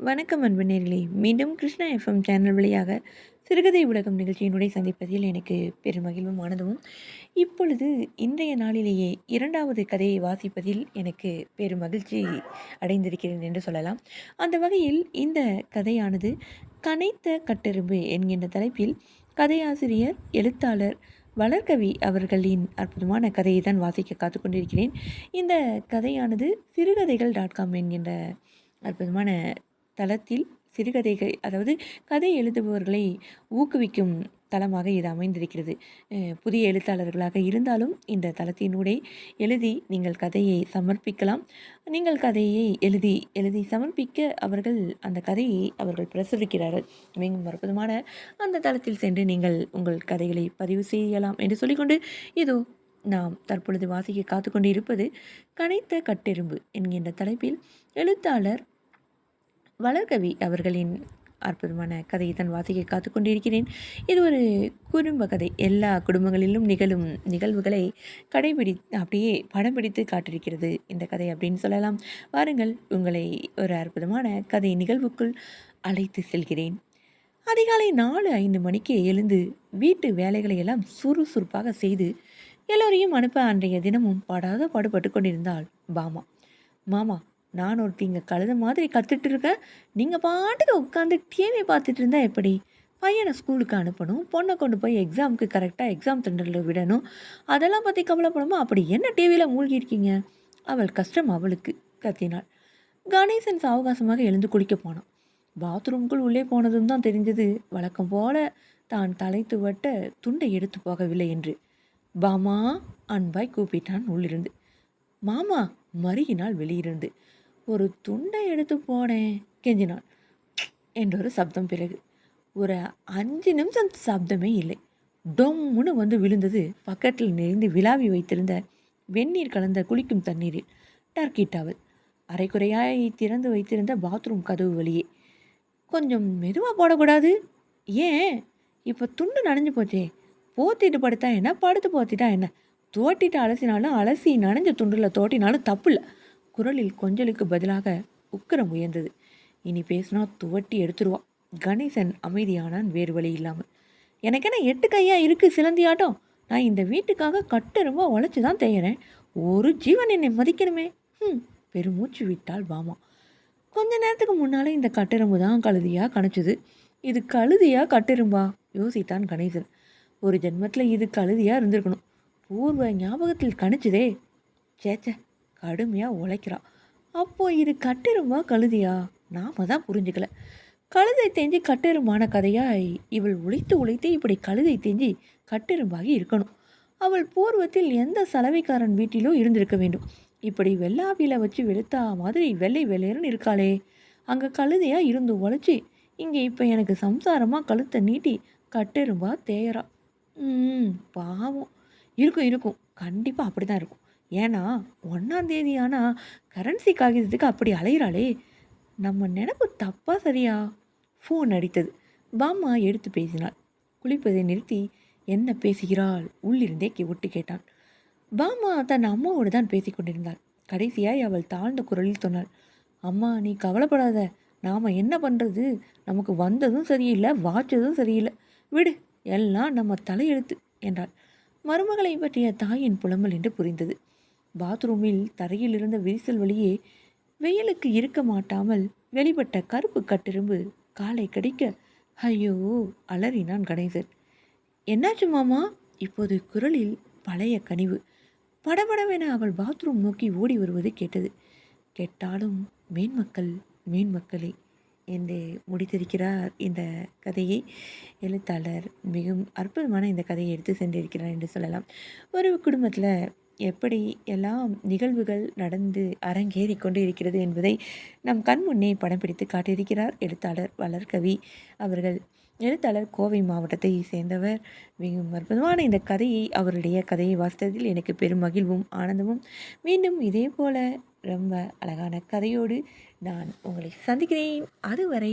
வணக்கம் அன்பு நேர்களே. மீண்டும் கிருஷ்ணா எஃப்எம் சேனல் வழியாக சிறுகதை உலகம் நிகழ்ச்சியினுடைய சந்திப்பதில் எனக்கு பெருமகிழ்வும் ஆனதும் இப்பொழுது இன்றைய நாளிலேயே இரண்டாவது கதையை வாசிப்பதில் எனக்கு பெருமகிழ்ச்சி அடைந்திருக்கிறேன் என்று சொல்லலாம். அந்த வகையில் இந்த கதையானது கனைத்த கட்டெரும்பு என்கின்ற தலைப்பில் கதையாசிரியர் எழுத்தாளர் வளர்கவி அவர்களின் அற்புதமான கதையை தான் வாசிக்க காத்து கொண்டிருக்கிறேன். இந்த கதையானது சிறுகதைகள் டாட் காம் என்கின்ற அற்புதமான தளத்தில் சிறுகதைகள் அதாவது கதை எழுதுபவர்களை ஊக்குவிக்கும் தளமாக இது அமைந்திருக்கிறது. புதிய எழுத்தாளர்களாக இருந்தாலும் இந்த தளத்தினூடே எழுதி நீங்கள் கதையை சமர்ப்பிக்கலாம். நீங்கள் கதையை எழுதி எழுதி சமர்ப்பிக்க அவர்கள் அந்த கதையை அவர்கள் பிரசுரிக்கிறார்கள். மிகவும் அற்புதமான அந்த தளத்தில் சென்று நீங்கள் உங்கள் கதைகளை பதிவு செய்யலாம் என்று சொல்லிக்கொண்டு இதோ நாம் தற்பொழுது வாசிக்க காத்து கொண்டு இருப்பது கனைத்த கட்டெரும்பு என்கின்ற தலைப்பில் எழுத்தாளர் வளர்கவி அவர்களின் அற்புதமான கதையை தன் வாசிக்க காத்து கொண்டிருக்கிறேன். இது ஒரு குடும்ப கதை. எல்லா குடும்பங்களிலும் நிகழும் நிகழ்வுகளை கடைபிடி அப்படியே படம் பிடித்து காட்டிருக்கிறது இந்த கதை அப்படின்னு சொல்லலாம். வாருங்கள் உங்களை ஒரு அற்புதமான கதை நிகழ்வுக்குள் அழைத்து செல்கிறேன். அதிகாலை நாலு ஐந்து மணிக்கு எழுந்து வீட்டு வேலைகளை எல்லாம் சுறுசுறுப்பாக செய்து எல்லோரையும் அனுப்ப அன்றைய தினமும் படாத பாடுபட்டு கொண்டிருந்தாள் பாமா மாமா நான் ஒருத்திங்க கழுத மாதிரி கற்றுட்டு இருக்கேன். நீங்கள் பாட்டுக்கு உட்காந்து டிவி பார்த்துட்டு இருந்தால் எப்படி? பையனை ஸ்கூலுக்கு அனுப்பணும் பொண்ணை கொண்டு போய் எக்ஸாமுக்கு கரெக்டாக எக்ஸாம் சென்டரில் விடணும். அதெல்லாம் பற்றி கவலைப்படாமல் அப்படி என்ன டிவியில் மூழ்கியிருக்கீங்க? அவள் கஷ்டம் அவளுக்கு கத்தினாள். கணேசன் சாவகாசமாக எழுந்து குளிக்க போனான். பாத்ரூம்குள் உள்ளே போனதும் தான் தெரிஞ்சது வழக்கம் போல தான் தலை துவட்ட துண்டை எடுத்து போகவில்லை என்று. பாமா அன்பாய் கூப்பிட்டான் உள்ளிருந்து. மாமா மருகினால் வெளியிருந்து. ஒரு துண்டை எடுத்து போனேன் கெஞ்சினான் என்றொரு சப்தம் பிறகு. ஒரு அஞ்சு நிமிஷம் சப்தமே இல்லை. டொம்முன்னு வந்து விழுந்தது. பக்கத்தில் நெறிந்து விழாவி வைத்திருந்த வெந்நீர் கலந்த குளிக்கும் தண்ணீரில். Turkey towel. அரைக்குறையாய் திறந்து வைத்திருந்த பாத்ரூம் கதவு வழியே. கொஞ்சம் மெதுவாக போடக்கூடாது. ஏன்? இப்போ துண்டு நனைஞ்சு போச்சே. போத்திட்டு படுத்தா என்ன? படுத்து போத்திட்டா என்ன? தோட்டிட்டு அலசினாலும் அலசி நனைஞ்ச துண்டில் தோட்டினாலும் தப்பு இல்லை. குரலில் கொஞ்சலுக்கு பதிலாக உக்கரம் உயர்ந்தது. இனி பேசினா துவட்டி எடுத்துருவா. கணேசன் அமைதியானான் வேறு வழி இல்லாமல். எனக்கு என்ன எட்டு கையா இருக்குது சிலந்தியாட்டம் நான் இந்த வீட்டுக்காக கட்டெரும்பா உழைச்சி தான் தேயறேன். ஒரு ஜீவன் என்னை மதிக்கணுமே. ம் பெருமூச்சு விட்டால் பாமா. கொஞ்ச நேரத்துக்கு முன்னாலே இந்த கட்டெரும்பு தான் கழுதியாக கணிச்சுது. இது கழுதியா கட்டெரும்பா? யோசித்தான் கணேசன். ஒரு ஜென்மத்தில் இது கழுதியாக இருந்திருக்கணும். பூர்வ ஞாபகத்தில் கணிச்சுதே. சேச்சே கடுமையாக உழைக்கிறா அப்போ இது கட்டெருமா கழுதியா? நாம தான் புரிஞ்சுக்கல. கழுதை தேஞ்சி கட்டெருமான கதையாக இவள் உழைத்து உழைத்து இப்படி கழுதை தேஞ்சி கட்டெரும்பாகி இருக்கணும். அவள் பூர்வத்தில் எந்த சலவைக்காரன் வீட்டிலோ இருந்திருக்க வேண்டும். இப்படி வெள்ளாவியில் வச்சு வெளுத்தா மாதிரி வெள்ளை வெள்ளையர்னு இருக்காளே. அங்கே கழுதையாக இருந்து உழைச்சி இங்கே இப்போ எனக்கு சம்சாரமாக கழுத்தை நீட்டி கட்டெரும்பா தேயறா. ம் பாவம். இருக்கும் இருக்கும். கண்டிப்பாக அப்படி தான் இருக்கும். ஏன்னா ஒன்றாந்தேதி ஆனால் கரன்சி காகிதத்துக்கு அப்படி அலையிறாளே. நம்ம நினப்பு தப்பா சரியா? ஃபோன் அடித்தது. பாம்மா எடுத்து பேசினாள். குளிப்பதை நிறுத்தி என்ன பேசுகிறாள்? உள்ளிருந்தே ஒட்டு கேட்டான் பாமா தன் அம்மாவோடு தான் பேசி கொண்டிருந்தாள். கடைசியாய் அவள் தாழ்ந்த குரலில் சொன்னாள். அம்மா நீ கவலைப்படாத. நாம் என்ன பண்ணுறது நமக்கு வந்ததும் சரியில்லை வாச்சதும் சரியில்லை. விடு எல்லாம் நம்ம தலையெழுத்து என்றாள். மருமகளை பற்றிய தாயின் புலம்பல் என்று புரிந்தது. பாத்ரூமில் தரையில் இருந்த விரிசல் வழியே வெயிலுக்கு இருக்க மாட்டாமல் வெளிப்பட்ட கருப்பு கட்டெரும்பு காலை கடிக்க ஐயோ அலறினான் கணேசன். என்னாச்சு மாமா? இப்போது குரலில் பழைய கனிவு. படபடவென அவள் பாத்ரூம் நோக்கி ஓடி வருவது கேட்டது. கேட்டாலும் மேன்மக்கள் மேன்மக்களே என்று முடித்திருக்கிறார் இந்த கதையை எழுத்தாளர். மிகவும் அற்புதமான இந்த கதையை எடுத்து சென்றிருக்கிறார் என்று சொல்லலாம். ஒரு குடும்பத்தில் எப்படி எல்லாம் நிகழ்வுகள் நடந்து அரங்கேறி கொண்டு இருக்கிறது என்பதை நம் கண் முன்னே படம் பிடித்து காட்டியிருக்கிறார் எழுத்தாளர் வளர்கவி அவர்கள். எழுத்தாளர் கோவை மாவட்டத்தை சேர்ந்தவர் மிகவும் அற்புதமான இந்த கதையை அவருடைய கதையை வாசித்ததில் எனக்கு பெரும் மகிழ்வும் ஆனந்தமும். மீண்டும் இதே போல ரொம்ப அழகான கதையோடு நான் உங்களை சந்திக்கிறேன். அதுவரை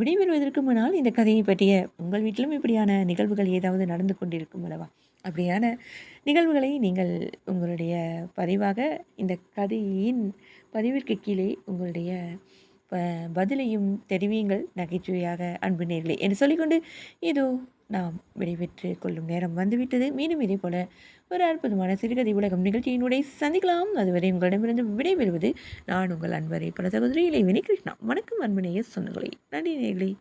விடைபெறுவதற்கு முன்னால் இந்த கதையை பற்றிய உங்கள் வீட்டிலும் இப்படியான நிகழ்வுகள் ஏதாவது நடந்து கொண்டிருக்கும் அல்லவா? அப்படியான நிகழ்வுகளை நீங்கள் உங்களுடைய பதிவாக இந்த கதையின் பதிவிற்கு கீழே உங்களுடைய ப- பதிலையும் தெரிவியுங்கள். நகைச்சுவையாக அன்பு நேர்களே என்று சொல்லிக்கொண்டு இதோ நாம் விடைபெற்று கொள்ளும் நேரம் வந்துவிட்டது. மீண்டும் இதே போல ஒரு அற்புதமான சிறுகதை உலகம் நிகழ்ச்சியினுடைய சந்திக்கலாம். அதுவரை உங்களிடமிருந்து விடைபெறுவது நான் உங்கள் அன்பரை. பல சகோதரி இளைவனி கிருஷ்ணா வணக்கம் அன்புநேய சொந்தங்களே. நன்றி நேர்களே.